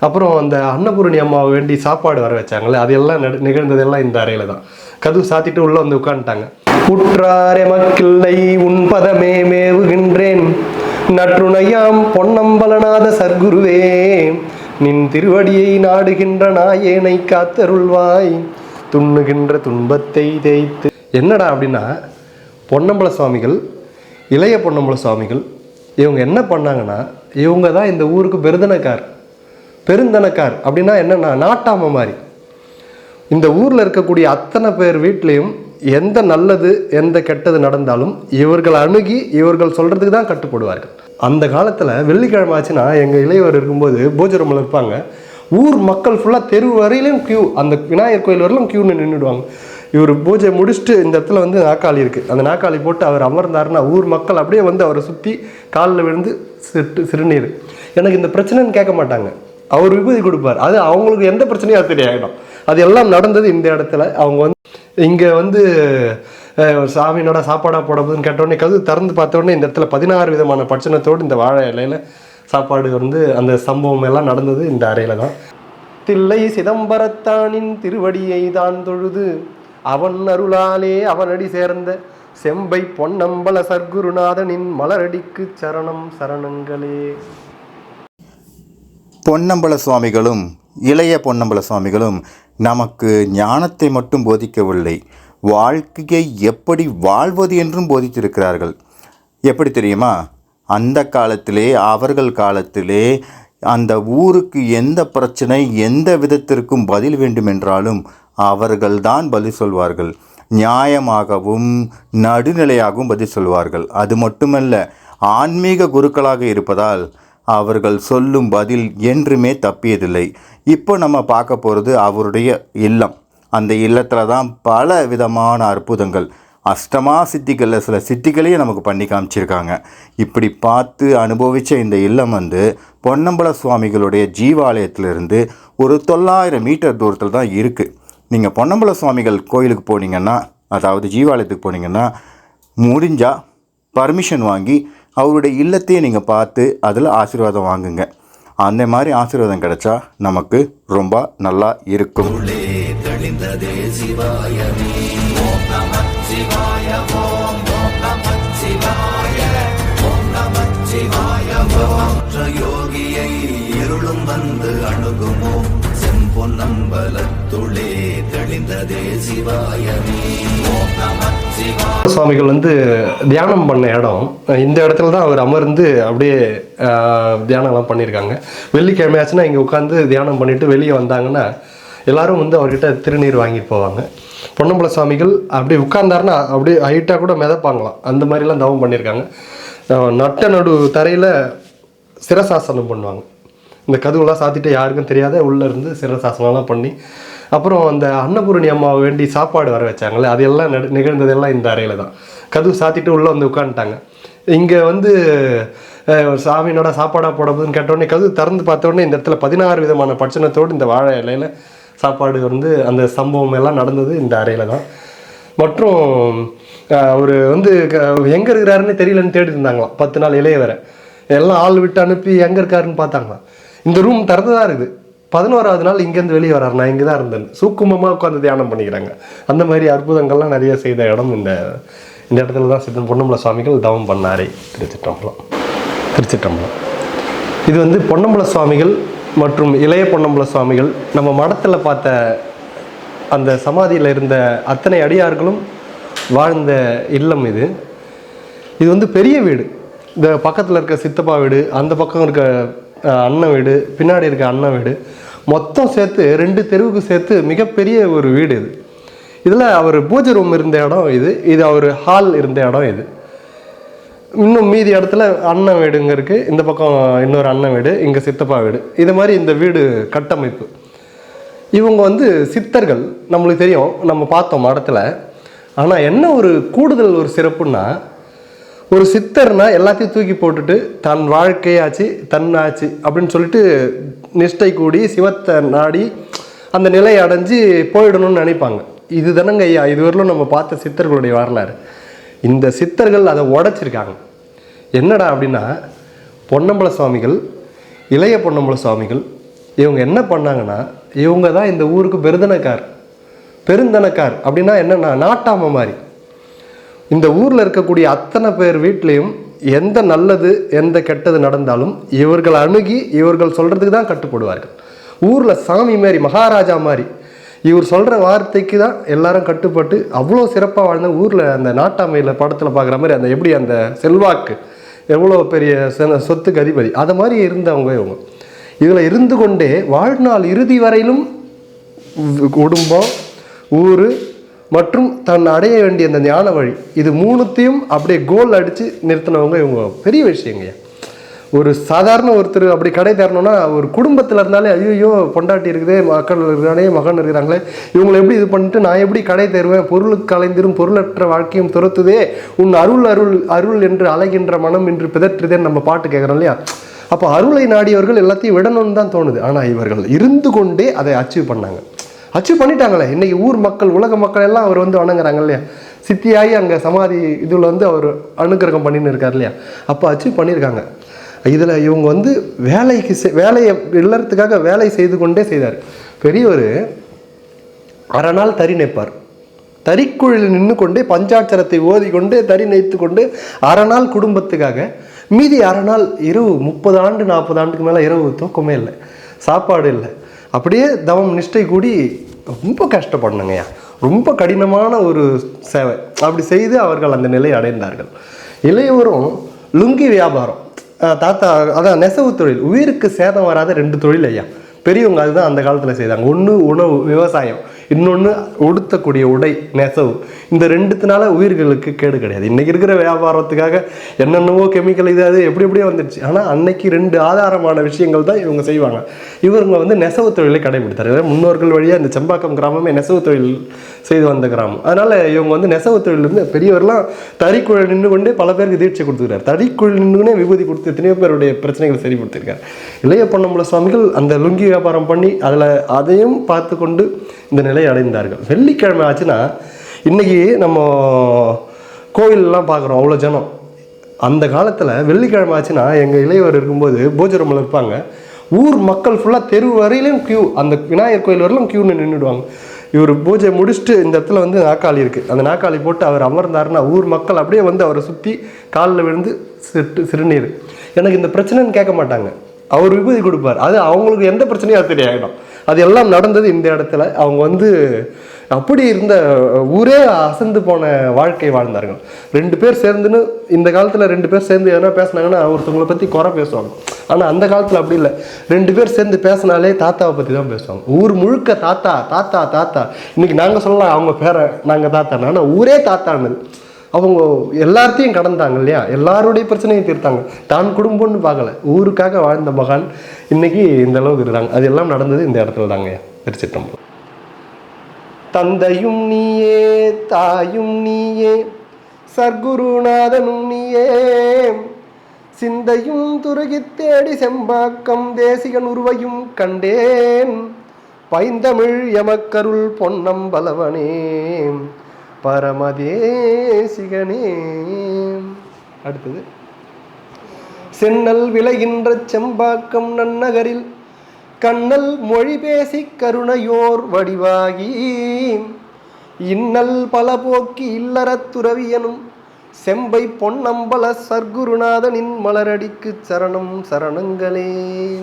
அப்புறம் அந்த அன்னபூரணி அம்மாவை வேண்டி சாப்பாடு வர வச்சாங்களே அது எல்லாம் நட- நிகழ்ந்ததெல்லாம் இந்த அறையில் தான். கதவு சாத்திட்டு உள்ளே வந்து உட்காந்துட்டாங்க உற்றார் எமக்கில்லை உன் பதமே மேவுகின்றேன். நற்றுணையாம் பொன்னம்பலநாத சர்க்குருவே. நின் திருவடியை நாடுகின்ற நாயேனை காத்தருள்வாய். துண்ணுகின்ற துன்பத்தை தேய்த்து என்னடா அப்படின்னா பொன்னம்பல சுவாமிகள் இளைய பொன்னம்பல சுவாமிகள் இவங்க என்ன பண்ணாங்கன்னா இவங்க தான் இந்த ஊருக்கு பெருதனக்கார் பெருந்தனக்கார். அப்படின்னா என்னன்னா நாட்டாம மாதிரி இந்த ஊரில் இருக்கக்கூடிய அத்தனை பேர் வீட்லேயும் எந்த நல்லது எந்த கெட்டது நடந்தாலும் இவர்கள் அணுகி இவர்கள் சொல்கிறதுக்கு தான் கட்டுப்படுவார்கள். அந்த காலத்தில் வெள்ளிக்கிழமை ஆச்சுன்னா எங்கள் இளையவர் இருக்கும்போது பூஜை ரூமில் இருப்பாங்க. ஊர் மக்கள் ஃபுல்லாக தெரு வரையிலும் க்யூ அந்த விநாயகர் கோயில் வரலும் க்யூன்னு நின்றுடுவாங்க இவர் பூஜை முடிச்சுட்டு இந்த இடத்துல வந்து நாக்காளி இருக்குது அந்த நாக்காளி போட்டு அவர் அமர்ந்தாருன்னா ஊர் மக்கள் அப்படியே வந்து அவரை சுற்றி காலில் விழுந்து சிட்டு சிறுநீர். எனக்கு இந்த பிரச்சனைன்னு கேட்க மாட்டாங்க. அவர் விபூதி கொடுப்பார். அது அவங்களுக்கு எந்த பிரச்சனையும் அது தெரியாயிடும் அது எல்லாம் நடந்தது இந்த இடத்துல. அவங்க வந்து இங்கே வந்து சாமியினோட சாப்பாடாக போடப்படுதுன்னு கேட்டோடனே கது திறந்து பார்த்தோடனே இந்த இடத்துல பதினாறு விதமான பட்சணத்தோடு இந்த வாழை இலையில சாப்பாடு வந்து அந்த சம்பவம் எல்லாம் நடந்தது இந்த அறையில தான். தில்லை சிதம்பரத்தானின் திருவடியை தான் தொழுது அவன் அருளாலே அவனடி சேர்ந்த செம்பை பொன்னம்பல சர்க்குருநாதனின் மலரடிக்கு சரணம் சரணங்களே. பொன்னம்பல சுவாமிகளும் இளைய பொன்னம்பல சுவாமிகளும் நமக்கு ஞானத்தை மட்டும் போதிக்கவில்லை வாழ்க்கையை எப்படி வாழ்வது என்றும் போதித்திருக்கிறார்கள். எப்படி தெரியுமா? அந்த காலத்திலே அவர்கள் காலத்திலே அந்த ஊருக்கு எந்த பிரச்சனை எந்த விதத்திற்கும் பதில் வேண்டுமென்றாலும் அவர்கள்தான் பதில் சொல்வார்கள். நியாயமாகவும் நடுநிலையாகவும் பதில் சொல்வார்கள். அது மட்டுமல்ல ஆன்மீக குருக்களாக இருப்பதால் அவர்கள் சொல்லும் பதில் என்றுமே தப்பியதில்லை. இப்போ நம்ம பார்க்க போகிறது அவருடைய இல்லம். அந்த இல்லத்தில் தான் பல விதமான அற்புதங்கள். அஷ்டமா சித்திகளில் சில சித்திகளையும் நமக்கு பண்ணி காமிச்சிருக்காங்க. இப்படி பார்த்து அனுபவித்த இந்த இல்லம் வந்து பொன்னம்பல சுவாமிகளுடைய ஜீவாலயத்திலிருந்து ஒரு தொள்ளாயிரம் மீட்டர் தூரத்தில் தான் இருக்குது நீங்கள் பொன்னம்பல சுவாமிகள் கோயிலுக்கு போனீங்கன்னா அதாவது ஜீவாலயத்துக்கு போனீங்கன்னா முடிஞ்சால் பர்மிஷன் வாங்கி அவருடைய இல்லத்தையே நீங்கள் பார்த்து அதில் ஆசீர்வாதம் வாங்குங்க. அந்த மாதிரி ஆசீர்வாதம் கிடைச்சா நமக்கு ரொம்ப நல்லா இருக்கும். யோகியை இருளும் வந்து அணுகுமோ? செம்பொன்னம்பலத்துளே தெளிந்ததே சிவாயமே. ஓம் நமச் சுவாமிகள் வந்து தியானம் பண்ண இடம். இந்த இடத்துல தான் அவர் அமர்ந்து அப்படியே தியானம்லாம் பண்ணியிருக்காங்க. வெள்ளிக்கிழமை ஆச்சுன்னா இங்கே உட்காந்து தியானம் பண்ணிட்டு வெளியே வந்தாங்கன்னா எல்லாரும் வந்து அவர்கிட்ட திருநீர் வாங்கிட்டு போவாங்க. பொன்னம்பல சுவாமிகள் அப்படியே உட்கார்ந்தாருன்னா அப்படியே ஹைட்டாக கூட மிதப்பாங்களாம். அந்த மாதிரிலாம் தவம் பண்ணியிருக்காங்க. நட்ட நடு தரையில் சிரசாசனம் பண்ணுவாங்க. இந்த கதவுலாம் சாத்திட்டு யாருக்கும் தெரியாத உள்ளே இருந்து சிரசாசனம்லாம் பண்ணி அப்புறம் அந்த அன்னபூரணி அம்மாவை வேண்டி சாப்பாடு வர வச்சாங்களே அது எல்லாம் நட- நிகழ்ந்ததெல்லாம் இந்த அறையில் தான். கதவு சாத்திட்டு உள்ளே வந்து உட்காந்துட்டாங்க இங்கே வந்து அஹ், சாமியினோட சாப்பாடாக போடப்படுதுன்னு கேட்டோடனே கதவு திறந்து பார்த்தோடனே இந்த இடத்துல பதினாறு விதமான பட்சணத்தோடு இந்த வாழை இலையில் சாப்பாடு வந்து அந்த சம்பவம் எல்லாம் நடந்தது இந்த அறையில் தான். மற்றும் அவர் வந்து எங்கே இருக்கிறாருன்னு தெரியலன்னு தேடி இருந்தாங்களாம். பத்து நாள் இளையவரை எல்லாம் ஆள் விட்டு அனுப்பி எங்கே இருக்காருன்னு பார்த்தாங்களாம். இந்த ரூம் திறந்துதான் இருக்குது. பதினோராவது நாள் இங்கேருந்து வெளியே வரார். நான் இங்கே தான் இருந்தேன். சூக்குமமாக உட்காந்து தியானம் பண்ணிக்கிறாங்க. அந்த மாதிரி அற்புதங்கள்லாம் நிறைய செய்த இடம் இந்த இந்த இடத்துல தான் சித்தன் பொன்னம்பல சுவாமிகள் தவம் பண்ணாரே. திருச்சிட்டம்பலம் திருச்சிட்டம்பலம் இது வந்து பொன்னம்பல சுவாமிகள் மற்றும் இளைய பொன்னம்பல சுவாமிகள் நம்ம மடத்தில் பார்த்த அந்த சமாதியில் இருந்த அத்தனை அடியார்களும் வாழ்ந்த இல்லம் இது. இது வந்து பெரிய வீடு. இந்த பக்கத்தில் இருக்க சித்தப்பா வீடு அந்த பக்கம் இருக்க அண்ணன் வீடு பின்னாடி இருக்க அண்ணன் வீடு. மொத்தம் சேர்த்து ரெண்டு தெருவுக்கு சேர்த்து மிகப்பெரிய ஒரு வீடு இது. இதில் அவர் பூஜை ரூம் இருந்த இடம் இது. இது அவர் ஹால் இருந்த இடம் இது. இன்னும் மீதி இடத்துல அண்ணன் வீடுங்க இருக்குது இந்த பக்கம் இன்னொரு அண்ணன் வீடு இங்கே சித்தப்பா வீடு. இது மாதிரி இந்த வீடு கட்டமைப்பு. இவங்க வந்து சித்தர்கள் நம்மளுக்கு தெரியும். நம்ம பார்த்தோம் மடத்தில் ஆனால் என்ன ஒரு கூடுதல் ஒரு சிறப்புன்னா ஒரு சித்தர்னா எல்லாத்தையும் தூக்கி போட்டுட்டு தன் வாழ்க்கையாச்சு தன்னாச்சு அப்படின்னு சொல்லிட்டு நிஷ்டை கூடி சிவத்தை நாடி அந்த நிலை அடைஞ்சு போயிடணும்னு நினைப்பாங்க. இது தானங்க ஐயா இதுவரையிலும் நம்ம பார்த்த சித்தர்களுடைய வரலாறு. இந்த சித்தர்கள் அதை உடைச்சிருக்காங்க. என்னடா அப்படின்னா பொன்னம்பல சுவாமிகள் இளைய பொன்னம்பல சுவாமிகள் இவங்க என்ன பண்ணாங்கன்னா இவங்க தான் இந்த ஊருக்கு பெருந்தனக்கார். பெருந்தனக்கார் அப்படின்னா என்னன்னா நாட்டாம மாதிரி இந்த ஊரில் இருக்கக்கூடிய அத்தனை பேர் வீட்லேயும் எந்த நல்லது எந்த கெட்டது நடந்தாலும் இவர்கள் அணுகி இவர்கள் சொல்கிறதுக்கு தான் கட்டுப்படுவார்கள். ஊரில் சாமி மாதிரி மகாராஜா மாதிரி இவர் சொல்கிற வார்த்தைக்கு தான் எல்லாரும் கட்டுப்பட்டு அவ்வளோ சிறப்பாக வாழ்ந்த ஊரில் அந்த நாட்டாமையில் படத்தில் பார்க்குற மாதிரி அந்த எப்படி அந்த செல்வாக்கு எவ்வளோ பெரிய சொத்துக்கு அதிபதி அதை மாதிரி இருந்தவங்க இவங்க. இதில் இருந்து கொண்டே வாழ்நாள் இறுதி வரையிலும் குடும்பம் ஊர் மற்றும் தன் அடைய வேண்டிய அந்த ஞான வழி. இது மூணுத்தையும் அப்படியே கோல் அடித்து நிறுத்தினவங்க இவங்க. பெரிய விஷயங்கய்யா ஒரு சாதாரண ஒருத்தர் அப்படி கடை தரணும்னா ஒரு குடும்பத்தில் இருந்தாலே ஐயோ பொண்டாட்டி இருக்குதே மக்கள் இருக்கிறானே மகன் இருக்கிறாங்களே இவங்களை எப்படி இது பண்ணிட்டு நான் எப்படி கடை தருவேன்? பொருளுக்கு கலைந்திரும் பொருளற்ற வாழ்க்கையும் துரத்துதே உன் அருள் அருள் அருள் என்று அலைகின்ற மனம் என்று பிதற்றுதேன்னு நம்ம பாட்டு கேட்குறோம் இல்லையா? அப்போ அருளை நாடியவர்கள் எல்லாத்தையும் விடணும்னு தான் தோணுது. ஆனால் இவர்கள் இருந்து கொண்டே அதை அச்சீவ் பண்ணாங்க. அச்சீவ் பண்ணிட்டாங்களே. இன்றைக்கி ஊர் மக்கள் உலக மக்கள் எல்லாம் அவர் வந்து வணங்குறாங்க இல்லையா? சித்தியாகி அங்கே சமாதி இதில் வந்து அவர் அனுக்கிரகம் பண்ணின்னு இருக்கார் இல்லையா? அப்போ அச்சீவ் பண்ணியிருக்காங்க இதில் இவங்க வந்து வேலைக்கு வேலையை இல்லறதுக்காக வேலை செய்து கொண்டே செய்தார். பெரியவர் அரை நாள் தறி நெய்ப்பார். தறிக்குழில் நின்று கொண்டே பஞ்சாட்சரத்தை ஓதி கொண்டு தறி நெய்த்து கொண்டு அரை நாள் குடும்பத்துக்காக மீதி அரை நாள் இரவு முப்பது ஆண்டு நாற்பது ஆண்டுக்கு மேலே இரவு தூக்கமே இல்லை. சாப்பாடு இல்லை. அப்படியே தவம் நிஷ்டை கூடி ரொம்ப கஷ்டப்படணுங்கய்யா. ரொம்ப கடினமான ஒரு சேவை. அப்படி செய்து அவர்கள் அந்த நிலையை அடைந்தார்கள். இளையவரும் லுங்கி வியாபாரம். தாத்தா அதான் நெசவு தொழில். உயிருக்கு சேதம் வராத ரெண்டு தொழில் ஐயா. பெரியவங்க அதுதான் அந்த காலத்தில் செய்தாங்க. ஒன்று உணவு விவசாயம். இன்னொன்று உடுத்தக்கூடிய உடை நெசவு. இந்த ரெண்டுத்தினால உயிர்களுக்கு கேடு கிடையாது. இன்றைக்கி இருக்கிற வியாபாரத்துக்காக என்னென்னவோ கெமிக்கல் இது அது எப்படி எப்படியோ வந்துடுச்சு. ஆனால் அன்னைக்கு ரெண்டு ஆதாரமான விஷயங்கள் தான் இவங்க செய்வாங்க. இவங்க வந்து நெசவு தொழிலை கடைபிடித்தார். முன்னோர்கள் வழியாக இந்த செம்பாக்கம் கிராமமே நெசவு தொழில் செய்து வந்த கிராமம். அதனால் இவங்க வந்து நெசவு தொழில் இருந்து பெரியவர்லாம் தறிக்குழல் நின்று கொண்டே பல பேருக்கு தீட்சை கொடுத்துருக்காரு தறிக்குழல் நின்றுனே விபூதி கொடுத்து எத்தனையோ பேருடைய பிரச்சனைகளை சரி கொடுத்துருக்காரு இளைய பொன்னம்பல சுவாமிகள் அந்த லுங்கி வியாபாரம் பண்ணி அதில் அதையும் பார்த்து கொண்டு இந்த நிலையை அடைந்தார்கள். வெள்ளிக்கிழமை ஆச்சுன்னா இன்றைக்கி நம்ம கோவிலெலாம் பார்க்குறோம் அவ்வளோ ஜனம். அந்த காலத்தில் வெள்ளிக்கிழமை ஆச்சுன்னா எங்கள் இளையவர் இருக்கும்போது பூஜை ரூமில் இருப்பாங்க. ஊர் மக்கள் ஃபுல்லாக தெரு வரையிலும் க்யூ அந்த விநாயகர் கோயில் வரலும் க்யூன்னு நின்றுடுவாங்க இவர் பூஜை முடிச்சுட்டு இந்த இடத்துல வந்து நாக்காளி இருக்குது அந்த நாக்காளி போட்டு அவர் அமர்ந்தாருன்னா ஊர் மக்கள் அப்படியே வந்து அவரை சுற்றி காலில் விழுந்து சிட்டு சிறுநீர். எனக்கு இந்த பிரச்சனைன்னு கேட்க மாட்டாங்க. அவர் விபூதி கொடுப்பார். அது அவங்களுக்கு எந்த பிரச்சனையும் அது தெரியாயிடும் அது எல்லாம் நடந்தது இந்த இடத்துல. அவங்க வந்து அப்படி இருந்த ஊரே அசந்து போன வாழ்க்கை வாழ்ந்தார்கள். ரெண்டு பேர் சேர்ந்துன்னு இந்த காலத்தில் ரெண்டு பேர் சேர்ந்து எதனா பேசினாங்கன்னா ஒருத்தவங்களை பற்றி குறை பேசுவாங்க. ஆனால் அந்த காலத்தில் அப்படி இல்லை. ரெண்டு பேர் சேர்ந்து பேசினாலே தாத்தாவை பற்றி தான் பேசுவாங்க. ஊர் முழுக்க தாத்தா தாத்தா தாத்தா. இன்றைக்கி நாங்கள் சொல்லலாம் அவங்க பேரை நாங்கள் தாத்தா ஆனால் ஊரே தாத்தானது அவங்க எல்லாத்தையும் கடந்தாங்க இல்லையா? எல்லாருடைய பிரச்சனையும் தீர்த்தாங்க. தான் குடும்பம்னு பார்க்கல. ஊருக்காக வாழ்ந்த மகான் இன்னைக்கு இந்த அளவுக்கு இருக்கிறாங்க. அது எல்லாம் நடந்தது இந்த இடத்துல தாங்க திருச்சிட்டம்பலம் தந்தையும் நீயே தாயும் நீயே சர்க்குருநாதனும் நீயே. சிந்தையும் துருகி தேடி செம்பாக்கம் தேசிகன் உருவையும் கண்டேன். பைந்தமிழ் எமக்கருள் பொன்னம்பலவனே. பரமதேசிகனே. அடுத்தது. சென்னல் விளைகின்ற செம்பாக்கம் நன்னகரில் கண்ணல் மொழி பேசி கருணையோர் வடிவாகி. இன்னல் பல போக்கி இல்லறத் துறவியனும் செம்பை பொன்னம்பல சர்க்குருநாதனின் மலரடிக்கு சரணம் சரணங்களே.